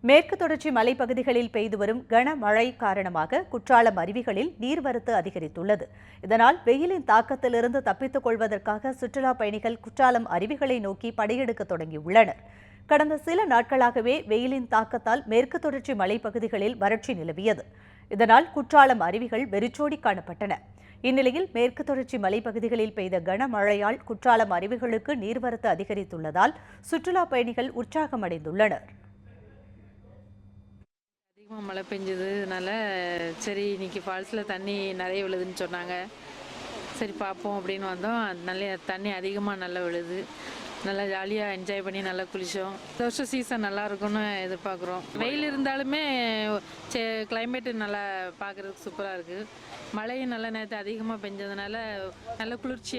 மேற்கு தொடர்ச்சி மலைப்பகுதிகளில் பெய்து வரும் கனமழை காரணமாக குற்றாலம் அருவிகளில் நீர்வரத்து அதிகரித்துள்ளது. இதனால் வெயிலின் தாக்கத்திலிருந்து தப்பித்துக் கொள்வதற்காக சுற்றுலா பயணிகள் குற்றாலம் அருவிகளை நோக்கி படையெடுக்க தொடங்கியுள்ளனர். கடந்த சில நாட்களாகவே வெயிலின் தாக்கத்தால் மேற்கு தொடர்ச்சி மலைப்பகுதிகளில் வறட்சி நிலவியது. இதனால் குற்றாலம் அருவிகள் வெறிச்சோடி காணப்பட்டன. இந்நிலையில் மேற்கு தொடர்ச்சி மலைப்பகுதிகளில் பெய்த கனமழையால் குற்றாலம் அருவிகளுக்கு நீர்வரத்து அதிகரித்துள்ளதால் சுற்றுலா பயணிகள் உற்சாகமடைந்துள்ளனர். அதிகமாக மழை பெஞ்சதுனால சரி இன்னைக்கு ஃபால்ஸில் தண்ணி நிறைய விழுதுன்னு சொன்னாங்க. சரி பார்ப்போம் அப்படின்னு வந்தோம். நல்ல தண்ணி அதிகமாக நல்லா விழுது. நல்லா ஜாலியாக என்ஜாய் பண்ணி நல்லா குளித்தோம் இந்த வருஷம் சீசன் நல்லா இருக்கும்னு எதிர்பார்க்குறோம். வெயில் இருந்தாலுமே சே கிளைமேட்டு நல்லா பார்க்குறதுக்கு சூப்பராக இருக்குது மழையும் நல்லா நேற்று அதிகமாக பெஞ்சதுனால நல்ல குளிர்ச்சி